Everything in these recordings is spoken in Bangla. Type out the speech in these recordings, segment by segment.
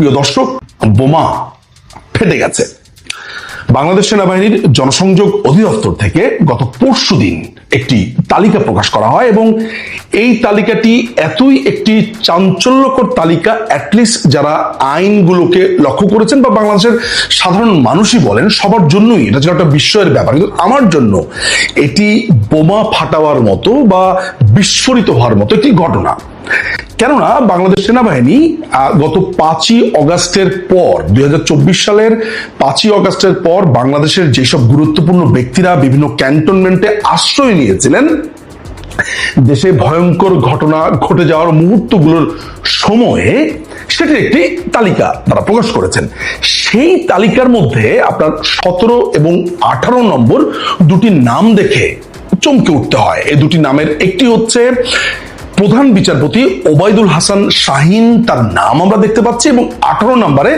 প্রিয় দর্শক, বোমা ফেটে গেছে। বাংলাদেশ সেনাবাহিনীর জনসংযোগ অধিদপ্তর থেকে গত পরশু দিন একটি তালিকা প্রকাশ করা হয় এবং এই তালিকাটি এতই একটি চাঞ্চল্যকর তালিকা অ্যাটলিস্ট যারা আইনগুলোকে লক্ষ্য করেছেন বা বাংলাদেশের সাধারণ মানুষই বলেন, সবার জন্যই। এটা ছিল একটা বিস্ময়ের ব্যাপার। কিন্তু আমার জন্য এটি বোমা ফাটাবার মতো বা বিস্ফোরিত হওয়ার মতো একটি ঘটনা। কেননা বাংলাদেশ সেনাবাহিনী গত পাঁচই অগাস্টের পর, দুই সালের পাঁচই অগাস্টের পর বাংলাদেশের যেসব গুরুত্বপূর্ণ ব্যক্তিরা বিভিন্ন ক্যান্টনমেন্টে আশ্রয় নিয়েছিলেন, দেশে ভয়ঙ্কর ঘটনা ঘটে যাওয়ার মুহূর্তগুলোর সময়ে সেটির একটি তালিকা তারা প্রকাশ করেছেন। সেই তালিকার মধ্যে আপনার সতেরো এবং আঠারো নম্বর দুটি নাম দেখে চমকে উঠতে হয়। এই দুটি নামের একটি হচ্ছে প্রধান বিচারপতি ওবায়দুল হাসান শাহিন তার নাম আমরা দেখতে পাচ্ছি এবং আঠারো নম্বরে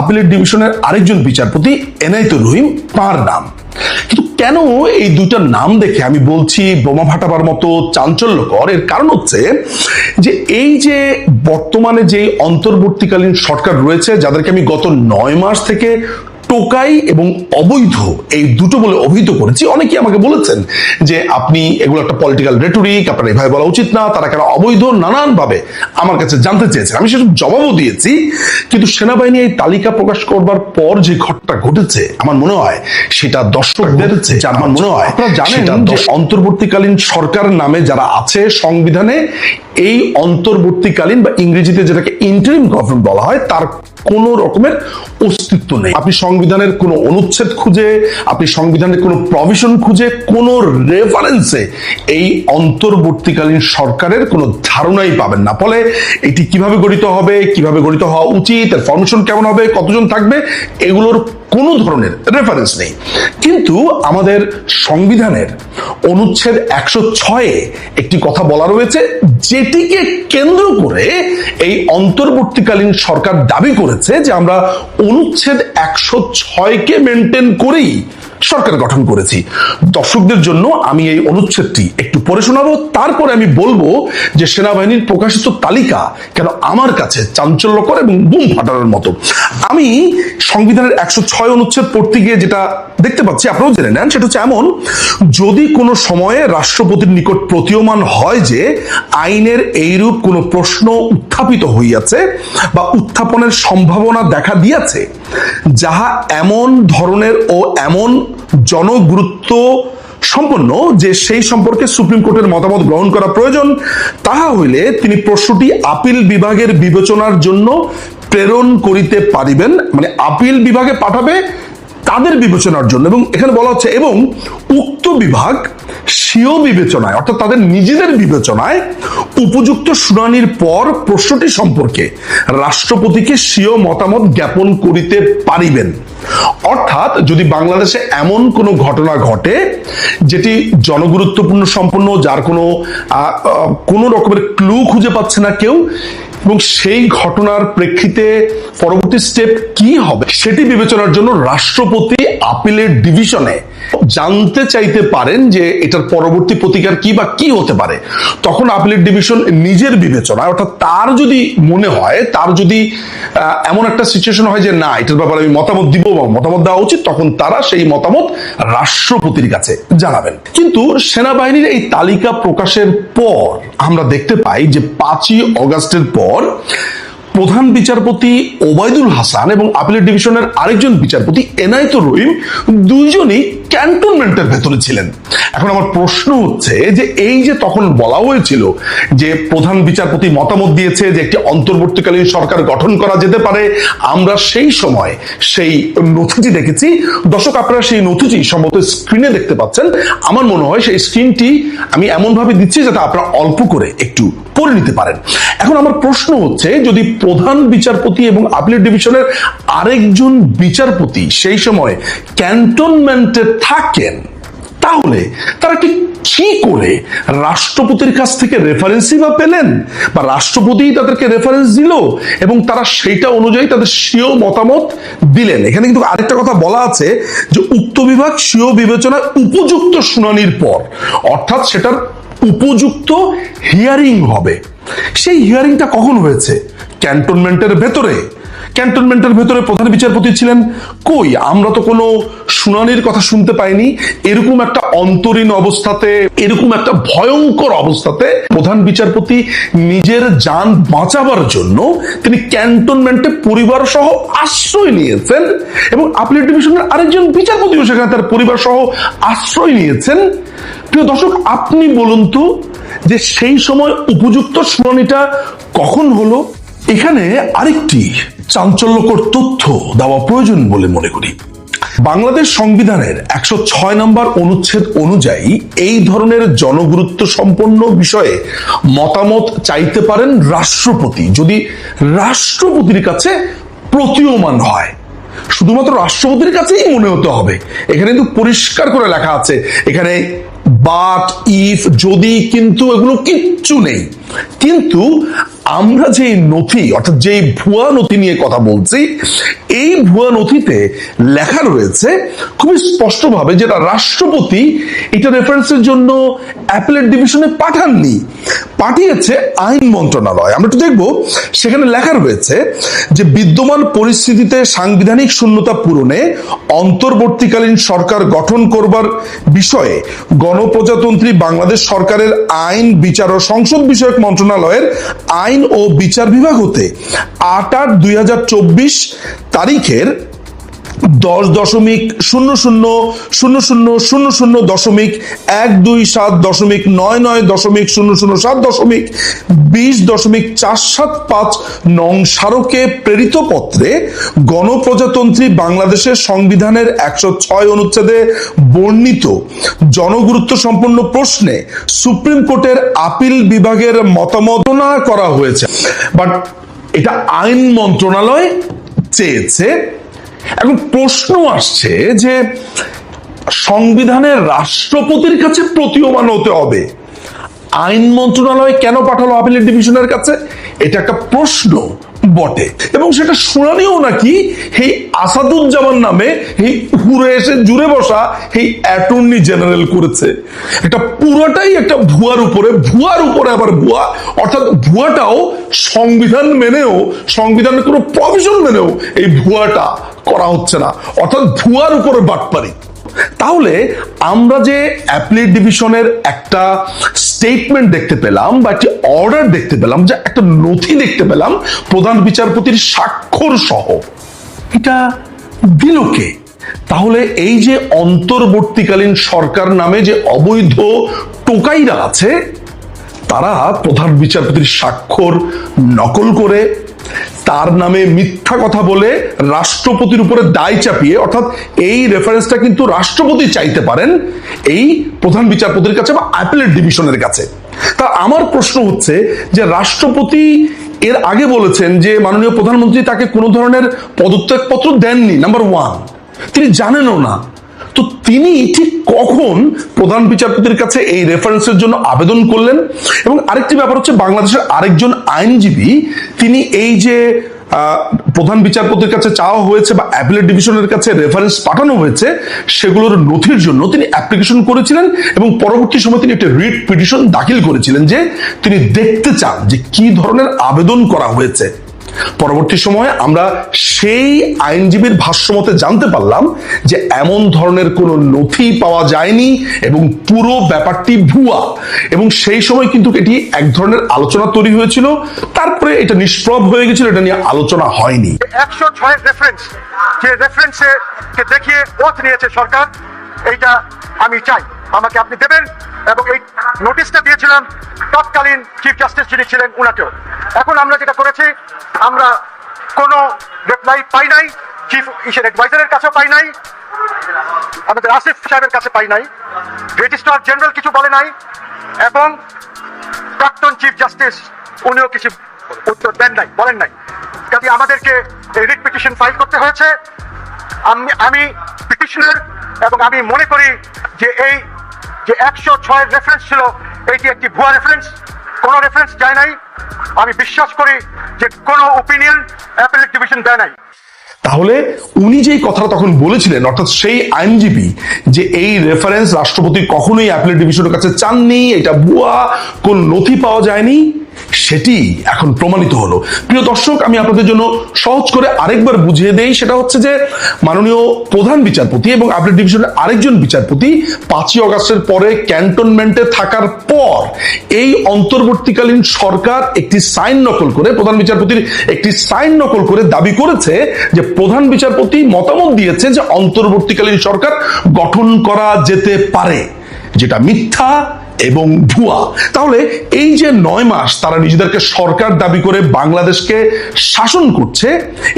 আপিলের ডিভিশনের আরেকজন বিচারপতি এনায়তুর রহিম তাঁর নাম। কিন্তু কেন এই দুইটা নাম দেখে আমি বলছি বোমা ফাটাবার মতো চাঞ্চল্যকর? এর কারণ হচ্ছে যে এই যে বর্তমানে যে অন্তর্বর্তীকালীন সরকার রয়েছে, যাদেরকে আমি গত নয় মাস থেকে টোকাই এবং অবৈধ এই দুটো বলে অভিহিত করেছি। অনেকেই আমাকে বলেছেন যে আপনি এগুলো একটা পলিটিক্যাল রেটরিক আপনার এভাবে বলা উচিত না তারা কেন অবৈধ? নানান ভাবে আমার কাছে জানতে চেয়েছেন। আমি সেসব জবাবও দিয়েছি কিন্তু সেনাবাহিনী এই তালিকা প্রকাশ করবার পর যে ঘটনা ঘটেছে আমার মনে হয় সেটা দর্শকদের আমার মনে হয় আপনারা জানেন যে অন্তর্বর্তীকালীন সরকার নামে যারা আছে সংবিধানে এই অন্তর্বর্তীকালীন বা ইংরেজিতে যেটাকে ইন্টারিম গভর্নমেন্ট বলা হয় তার কোন রকমের অস্তিত্ব নেই। আপনি সংবিধানের কোনো অনুচ্ছেদ খুঁজে, আপনি সংবিধানের কোনো প্রভিশন খুঁজে, কোনো রেফারেন্সে এই অন্তর্বর্তীকালীন সরকারের কোনো ধারণাই পাবেন না। ফলে এটি কীভাবে গঠিত হবে, কীভাবে গঠিত হওয়া উচিত, এর ফর্মেশন কেমন হবে, কতজন থাকবে, এগুলোর কোনো ধরনের রেফারেন্স নেই। কিন্তু আমাদের সংবিধানের অনুচ্ছেদ একশো ছয়ে একটি কথা বলা রয়েছে, যেটিকে কেন্দ্র করে এই অন্তর্বর্তীকালীন সরকার দাবি করেছে যে আমরা অনুচ্ছেদ একশো ছয়কে মেনটেন করেই সরকার গঠন করেছি। দর্শকদের জন্য আমি এই অনুচ্ছেদটি একটু পড়ে শোনাবো, তারপরে আমি বলব যে সেনাবাহিনীর প্রকাশিত তালিকা কেন আমার কাছে চাঞ্চল্যকর এবং বুম ফাটানোর মতো। আমি সংবিধানের একশো ছয় অনুচ্ছেদ পড়তে গিয়ে যেটা দেখতে পাচ্ছি, আপনারাও জেনে নেন, সেটা হচ্ছে এমন, যদি কোনো সময়ে রাষ্ট্রপতির নিকট প্রতীয়মান হয় যে আইনের এইরূপ কোনো প্রশ্ন উত্থাপিত হইয়াছে বা উত্থাপনের সম্ভাবনা দেখা দিয়াছে যাহা এমন ধরনের ও এমন জনগুরুত্ব সম্পন্ন যে সেই সম্পর্কে সুপ্রিম কোর্টের মতামত গ্রহণ করা প্রয়োজন, তাহা হইলে তিনি প্রশ্নটি আপিল বিভাগের বিবেচনার জন্য প্রেরণ করিতে পারিবেন। মানে আপিল বিভাগে পাঠাবে তাদের বিবেচনার জন্য। এবং এখানে বলা হচ্ছে, এবং উক্ত বিভাগ স্বীয় বিবেচনায়, অর্থাৎ তাদের নিজেদের বিবেচনায় উপযুক্ত শুনানির পর প্রশ্নটি সম্পর্কে রাষ্ট্রপতিকে স্বীয় মতামত জ্ঞাপন করিতে পারিবেন। অর্থাৎ যদি বাংলাদেশে এমন কোনো ঘটনা ঘটে, যেটি জনগুরুত্বপূর্ণ সম্পন্ন যার কোনো কোনো রকমের ক্লু খুঁজে পাচ্ছে না কেউ এবং সেই ঘটনার প্রেক্ষিতে পরবর্তী স্টেপ কি হবে সেটি বিবেচনার জন্য রাষ্ট্রপতি আপিলের ডিভিশনে জানতে চাইতে পারেন যে এটার পরবর্তী প্রতিকার কি বা কি হতে পারে। তখন আপিলের ডিভিশন নিজের বিবেচনা অর্থাৎ তার যদি মনে হয়, তার যদি এমন একটা সিচুয়েশন হয় যে না, এটার ব্যাপারে আমি মতামত দিব বা মতামত দেওয়া উচিত, তখন তারা সেই মতামত রাষ্ট্রপতির কাছে জানাবেন। কিন্তু সেনাবাহিনীর এই তালিকা প্রকাশের পর আমরা দেখতে পাই যে পাঁচই অগাস্টের পর প্রধান বিচারপতি ওবায়দুল হাসান এবং আপিলের ডিভিশনের আরেকজন বিচারপতি এনায়তুর রহিম দুইজনই ক্যান্টনমেন্টের ভেতরে ছিলেন। এখন আমার প্রশ্ন হচ্ছে যে এই যে তখন বলা হয়েছিল যে প্রধান বিচারপতি মতামত দিয়েছে যে একটি অন্তর্বর্তীকালীন সরকার গঠন করা যেতে পারে, আমরা সেই সময় সেই নথিটি দেখেছি। দর্শক, আপনারা সেই নথিটি সম্ভবত স্ক্রিনে দেখতে পাচ্ছেন। আমার মনে হয় সেই স্ক্রিনটি আমি এমন ভাবে দিচ্ছি যাতে আপনারা অল্প করে একটু পড়ে নিতে পারেন। এখন আমার প্রশ্ন হচ্ছে, যদি প্রধান বিচারপতি এবং আপিলের ডিভিশনের আরেকজন বিচারপতি সেই সময় ক্যান্টনমেন্টে থাকেন, তাহলে তারা ঠিক কি করে রাষ্ট্রপতির কাছ থেকে রেফারেন্সই বা পেলেন? বা রাষ্ট্রপতি তাদেরকে রেফারেন্স দিল এবং তারা সেইটা অনুযায়ী তাদের স্বীয় মতামত দিলেন? এখানে কিন্তু আরেকটা কথা বলা আছে যে উক্ত বিভাগ স্বীয় বিবেচনায় উপযুক্ত শুনানির পর, অর্থাৎ সেটার উপযুক্ত হিয়ারিং হবে। সেই হিয়ারিংটা কখন হয়েছে? ক্যান্টনমেন্টের ভেতরে? ক্যান্টনমেন্টের ভেতরে প্রধান বিচারপতি ছিলেন কই? আমরা তো কোনো শুনানির কথা শুনতে পাইনি। এরকম একটা অন্তরীণ অবস্থাতে, এরকম একটা ভয়ঙ্কর অবস্থাতে প্রধান বিচারপতি নিজের যান বাঁচাবার জন্য তিনি ক্যান্টনমেন্টে পরিবার সহ আশ্রয় নিয়েছেন এবং আপিলেট ডিভিশনের আরেকজন বিচারপতিও সেখানে তার পরিবার সহ আশ্রয় নিয়েছেন। প্রিয় দর্শক, আপনি বলুন তো যে সেই সময় উপযুক্ত শুনানিটা কখন হলো? এখানে আরেকটি চাঞ্চল্যকর তথ্য দেওয়া প্রয়োজন বলে মনে করি। বাংলাদেশ সংবিধানের একশো ছয় নম্বর অনুচ্ছেদ অনুযায়ী এই ধরনের জনগুরুত্ব সম্পন্ন বিষয়ে মতামত চাইতে পারেন রাষ্ট্রপতি, যদি রাষ্ট্রপতির কাছে প্রতীয়মান হয়। শুধুমাত্র রাষ্ট্রপতির কাছেই মনে হতে হবে। এখানে কিন্তু পরিষ্কার করে লেখা আছে, এখানে বাট ইফ যদি, কিন্তু এগুলো কিচ্ছু নেই। কিন্তু আমরা যে নথি, অর্থাৎ যে ভুয়া নথি নিয়ে কথা বলছি, এই ভুয়া নথিতে লেখা রয়েছে খুবই স্পষ্টভাবে যেটা রাষ্ট্রপতি এটা রেফারেন্সের জন্য অ্যাপেলেট ডিভিশনে পাঠাননি। পাঠিয়েছে আইন মন্ত্রণালয়। আমরা একটু দেখব, সেখানে লেখা রয়েছে যে বিদ্যমান পরিস্থিতিতে সাংবিধানিক শূন্যতা পূরণে অন্তর্বর্তীকালীন সরকার গঠন করবার বিষয়ে গণপ্রজাতন্ত্রী বাংলাদেশ সরকারের আইন, বিচার ও সংসদ বিষয়ক মন্ত্রণালয়ের আইন ও বিচার বিভাগ হতে আট আট দুই তারিখের দশ দশমিক শূন্য শূন্য শূন্য শূন্য শূন্য শূন্য দশমিক এক দুই সাত দশমিক নয় নয় দশমিক শূন্য শূন্য সাত দশমিক বিশ দশমিক চার সাত পাঁচ নং স্মারকে প্রেরিত পত্রে গণপ্রজাতন্ত্রী বাংলাদেশের সংবিধানের একশো ছয় অনুচ্ছেদে বর্ণিত জনগুরুত্ব সম্পন্ন প্রশ্নে সুপ্রিম কোর্টের আপিল বিভাগের মতামতনা করা হয়েছে বাট এটা আইন মন্ত্রণালয় চেয়েছে এখন প্রশ্ন আসছে যে সংবিধানের রাষ্ট্রপতির কাছে প্রতীয়মান হতে হবে। আইন মন্ত্রণালয় কেন পাঠালো আপিলের ডিভিশনের কাছে? এটা একটা প্রশ্ন বটে। এবং সেটা শুনানিও নাকি এই আসাদুজ্জামান নামে এই ঘুরে এসে জুড়ে বসা এই অ্যাটর্নি জেনারেল করেছে। এটা পুরোটাই একটা ভুয়ার উপরে ভুয়ার উপরে আবার ভুয়া, অর্থাৎ ভুয়াটাও সংবিধান মেনেও, সংবিধানের কোনো প্রভিশন মেনেও এই ভুয়াটা করা হচ্ছে না। অর্থাৎ ভুয়ার উপরে বাটপারি। তাহলে আমরা যে অ্যাপ্লিট ডিভিশনের একটা স্টেটমেন্ট দেখতে পেলাম বা একটি অর্ডার দেখতে পেলাম, যে একটা নথি দেখতে পেলাম, প্রধান বিচারপতির স্বাক্ষর সহ, এটা দিল কে? তাহলে এই যে অন্তর্বর্তীকালীন সরকার নামে যে অবৈধ টোকাইরা আছে, তারা প্রধান বিচারপতির স্বাক্ষর নকল করে তার নামে মিথ্যা কথা বলে রাষ্ট্রপতির উপরে দায় চাপিয়ে, অর্থাৎ এই রেফারেন্সটা কিন্তু রাষ্ট্রপতি চাইতে পারেন এই প্রধান বিচারপতির কাছে বা অ্যাপেলেট ডিভিশনের কাছে। তা আমার প্রশ্ন হচ্ছে যে রাষ্ট্রপতি এর আগে বলেছেন যে মাননীয় প্রধানমন্ত্রী তাকে কোনো ধরনের পদত্যাগপত্র দেননি নাম্বার ওয়ান তিনি জানেনও না। তিনি ঠিক কখন প্রধান বিচারপতির কাছে এই রেফারেন্সের জন্য আবেদন করলেন? এবং আরেকটি ব্যাপার হচ্ছে, বাংলাদেশের আরেকজন আইনজীবী, তিনি এই যে প্রধান বিচারপতির কাছে চাওয়া হয়েছে বা অ্যাপিলেট ডিভিশনের কাছে রেফারেন্স পাঠানো হয়েছে, সেগুলোর নথির জন্য তিনি অ্যাপ্লিকেশন করেছিলেন এবং পরবর্তী সময় তিনি একটা রিট পিটিশন দাখিল করেছিলেন যে তিনি দেখতে চান যে কি ধরনের আবেদন করা হয়েছে। পরবর্তী সময়ে আমরা সেই আইনজীবীর ভাষ্যমতে জানতে পারলাম যে এমন ধরনের কোনো নথি পাওয়া যায়নি এবং পুরো ব্যাপারটি ভুয়া। এবং সেই সময় কিন্তু এটি এক ধরনের আলোচনা তৈরি হয়েছিল। তারপরে এটা নিষ্প্রভ হয়ে গেছিল, এটা নিয়ে আলোচনা হয়নি। একশো ছয়ের রেফারেন্স যে রেফারেন্সে দেখিয়ে ওথ নিয়েছে সরকার, এইটা আমি চাই। আমাকে আপনি দেবেন এবং এই নোটিশটা দিয়েছিলাম, তৎকালীন চিফ জাস্টিস যিনি ছিলেন, উনাকেও। এখন আমরা যেটা করেছি, আমরা কোনো রিপ্লাই পাই নাই চিফ ইসের অ্যাডভাইজারের কাছেও পাই নাই, আমাদের আসিফ সাহেবের কাছে পাই নাই রেজিস্ট্রার জেনারেল কিছু বলে নাই, এবং প্রাক্তন চিফ জাস্টিস উনিও কিছু উত্তর দেন নাই, বলেন নাই। কাজে আমাদেরকে রিট পিটিশন ফাইল করতে হয়েছে। আমি আমি পিটিশনার এবং আমি মনে করি যে এই, যে একশো ছয়ের রেফারেন্স ছিল, এটি একটি ভুয়া রেফারেন্স কোনো রেফারেন্স যায় নাই। আমি বিশ্বাস করি যে কোনো ওপিনিয়ন অ্যাপেলেট ডিভিশন দেয় নাই। তাহলে উনি যেই কথাটা তখন বলেছিলেন, অর্থাৎ সেই আইনজীবী, যে এই রেফারেন্স রাষ্ট্রপতি কখনোই অ্যাপেলেট ডিভিশনের কাছে চাননি, এটা বুয়া কোন নথি পাওয়া যায়নি সেটি এখন প্রমাণিত হলো। প্রিয় দর্শক, আমি আপনাদের জন্য সহজ করে আরেকবার বুঝিয়ে দেই, সেটা হচ্ছে যে মাননীয় প্রধান বিচারপতি এবং আপডেট ডিভিশনের আরেকজন বিচারপতি পাঁচই অগাস্টের পরে ক্যান্টনমেন্টে থাকার পর এই অন্তর্বর্তীকালীন সরকার একটি সাইন নকল করে, প্রধান বিচারপতির একটি সাইন নকল করে দাবি করেছে যে প্রধান বিচারপতি মতামত দিয়েছে যে অন্তর্বর্তীকালীন সরকার গঠন করা যেতে পারে, যেটা মিথ্যা এবং ভুয়া। তাহলে এই যে নয় মাস তারা নিজেদেরকে সরকার দাবি করে বাংলাদেশকে শাসন করছে,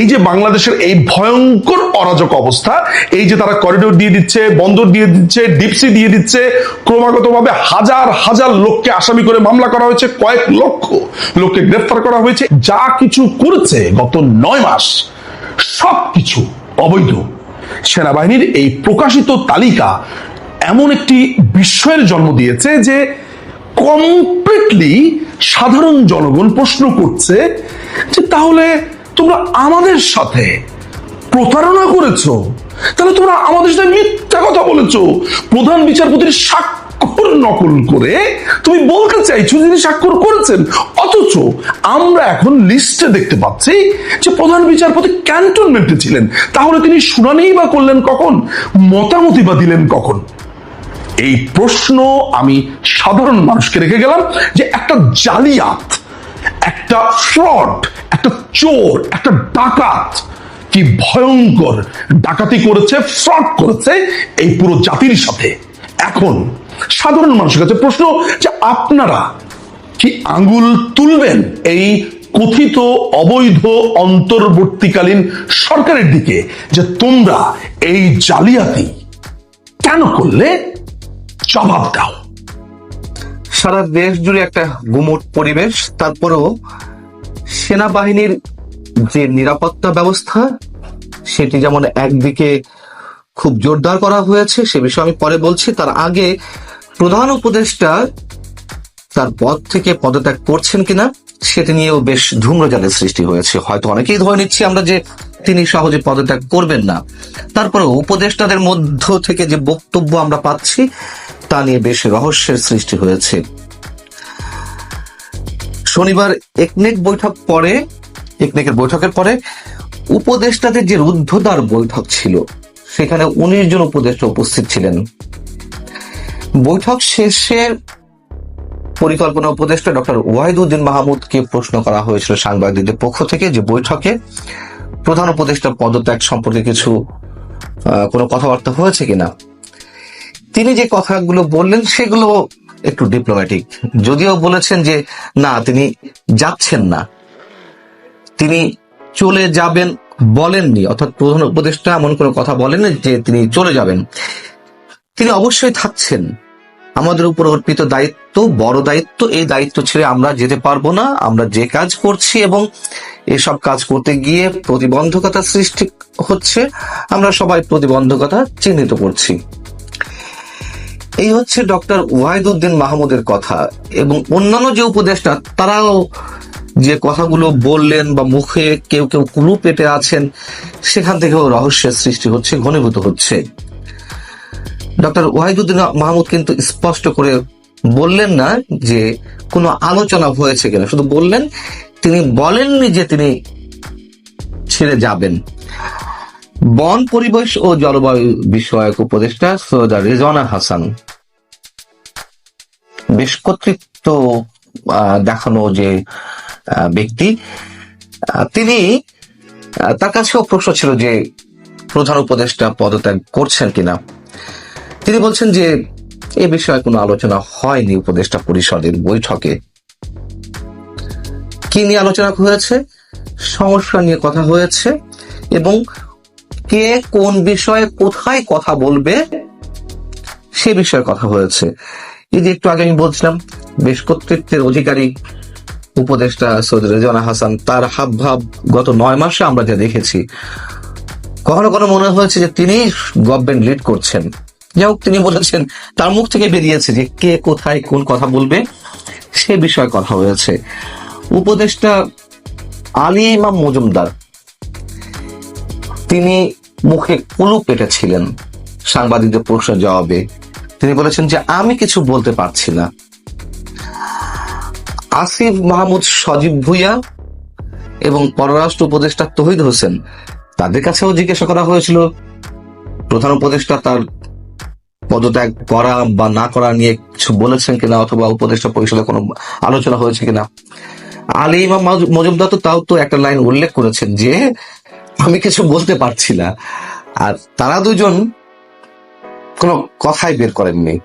এই যে বাংলাদেশের এই ভয়ঙ্কর অরাজক অবস্থা, এই যে তারা করিডোর দিয়ে দিচ্ছে, বন্দর দিয়ে দিচ্ছে ডিপসি দিয়ে দিচ্ছে, ক্রমাগতভাবে হাজার হাজার লোককে আসামি করে মামলা করা হয়েছে, কয়েক লক্ষ লোককে গ্রেফতার করা হয়েছে, যা কিছু করেছে গত নয় মাস সবকিছু অবৈধ। সেনাবাহিনীর এই প্রকাশিত তালিকা এমন একটি বিস্ময়ের জন্ম দিয়েছে যে কমপ্লিটলি সাধারণ জনগণ প্রশ্ন করছে যে তাহলে তোমরা আমাদের সাথে প্রতারণা করেছ? তাহলে তোমরা আমাদের সাথে মিথ্যা কথা বলেছ? প্রধান বিচারপতির স্বাক্ষর নকল করে তুমি বলতে চাইছো যে তিনি স্বাক্ষর করেছেন। অথচ আমরা এখন লিস্টে দেখতে পাচ্ছি যে প্রধান বিচারপতি ক্যান্টনমেন্টে ছিলেন। তাহলে তিনি শুনানিই বা করলেন কখন? মতামতি বা দিলেন কখন? এই প্রশ্ন আমি সাধারণ মানুষকে রেখে গেলাম যে একটা জালিয়াত, একটা ফ্রড, একটা চোর, একটা ডাকাত কি ভয়ঙ্কর ডাকাতি করেছে, ফ্রড করেছে এই পুরো জাতির সাথে। এখন সাধারণ মানুষের কাছে প্রশ্ন যে আপনারা কি আঙ্গুল তুলবেন এই কথিত অবৈধ অন্তর্বর্তীকালীন সরকারের দিকে যে তোমরা এই জালিয়াতি কেন করলে? জবাব দাও। সারা দেশ জুড়ে একটা গুমট পরিবেশ, তারপরেও সেনাবাহিনীর যে নিরাপত্তা ব্যবস্থা, সেটি যেমন একদিকে খুব জোরদার করা হয়েছে, সে বিষয়ে আমি পরে বলছি। তার আগে প্রধান উপদেষ্টা তার পদ থেকে পদত্যাগ করছেন কিনা, সেটি নিয়েও বেশ ধূম্রজালের সৃষ্টি হয়েছে। হয়তো অনেকেই ধরে নিচ্ছি আমরা যে তিনি সহজে পদত্যাগ করবেন না। তারপরে উপদেষ্টাদের মধ্য থেকে যে বক্তব্য আমরা পাচ্ছি, তা নিয়ে বেশ রহস্যের সৃষ্টি হয়েছে। শনিবার একনেক বৈঠক পরে, একনেকের বৈঠকের পরে উপদেষ্টাদের যে রুদ্ধদ্বার বৈঠক ছিল, সেখানে উনিশ জন উপদেষ্টা উপস্থিত ছিলেন। বৈঠক শেষে পরিকল্পনা উপদেষ্টা ডক্টর ওয়াহিদুদ্দিন মাহমুদকে প্রশ্ন করা হয়েছিল সাংবাদিকদের পক্ষ থেকে যে বৈঠকে প্রধান উপদেষ্টা পদত্যাগ সম্পর্কে কিছু কোনো কথাবার্তা হয়েছে কিনা? তিনি যে কথাগুলো বললেন সেগুলো একটু ডিপ্লোম্যাটিক যদিও বলেছেন যে, না, তিনি যাচ্ছেন না। তিনি চলে যাবেন বলেননি। অর্থাৎ প্রধান উপদেষ্টা এমন কোনো কথা বলেননি যে, তিনি চলে যাবেন। তিনি অবশ্যই থাকছেন। আমাদের উপর অর্পিত দায়িত্ব, বড় দায়িত্ব, এই দায়িত্ব ছেড়ে আমরা যেতে পারব না। আমরা যে কাজ করছি এবং এসব কাজ করতে গিয়ে প্রতিবন্ধকতা সৃষ্টি হচ্ছে, আমরা সবাই প্রতিবন্ধকতা চিহ্নিত করছি। এই হচ্ছে ডক্টর ওয়াহিদুদ্দিন মাহমুদের কথা এবং অন্যান্য যে উপদেষ্টা, তারাও যে কথাগুলো বললেন বা মুখে কেউ কেউ কুলু পেটে আছেন, সেখান থেকেও রহস্যের সৃষ্টি হচ্ছে, ঘনীভূত হচ্ছে। ডক্টর ওয়াহিদুদ্দিন মাহমুদ কিন্তু স্পষ্ট করে বললেন না যে কোনো আলোচনা হয়েছে কিনা, শুধু বললেন তিনি বলেননি যে তিনি ছেড়ে যাবেন। বন পরিবেশ ও জলবায়ু বিষয়ক উপদেষ্টা সৈয়দা রেজওয়ানা হাসান বেশ কর্তৃত্ব দেখানো যে ব্যক্তি তিনি তার কাছেও প্রশ্ন ছিল যে প্রধান উপদেষ্টা পদত্যাগ করছেন কিনা। তিনি বলছেন যে এ বিষয়ে কোনো আলোচনা হয়নি উপদেষ্টা পরিষদের বৈঠকে। কি নিয়ে আলোচনা হয়েছে, সমস্যা নিয়ে কথা হয়েছে, এবং কে কোন বিষয়ে কোথায় কথা বলবে, সে বিষয়ে কথা হয়েছে। এই যে একটু আগে আমি বলছিলাম বেশ কর্তৃত্বের অধিকারী উপদেষ্টা সৈয়দ রেজানা হাসান, তার হাব ভাব গত নয় মাসে আমরা যা দেখেছি। কখনো কখনো মনে হয়েছে যে তিনি গভর্নমেন্ট লিড করছেন। যাই হোক, তিনি বলেছেন, তার মুখ থেকে বেরিয়েছে যে কে কোথায় কোন কথা বলবে, সে বিষয়ে কথা হয়েছে। উপদেষ্টা আলী ইমাম মজুমদার, তিনি মুখে কুলু পেটেছিলেন সাংবাদিকদের প্রশ্নের জবাবে। তিনি বলেছেন যে, আমি কিছু বলতে পারছি না। আসিফ মাহমুদ সজীব ভুইয়া এবং পররাষ্ট্র উপদেষ্টা তহিদ হোসেন, তাদের কাছেও জিজ্ঞাসা করা হয়েছিল। প্রধান উপদেষ্টা তার পদত্যাগ করা বা না করা নিয়ে কিছু বলেছেন কিনা অথবা উপদেষ্টা পরিষদে কোনো আলোচনা হয়েছে কিনা। আলী ইমাম মজুমদার তো তাও তো একটা লাইন উল্লেখ করেছেন যে, আমি কিছু বলতে পারছি না। আর তারা দুজন কোনো কথাই বের করেননি।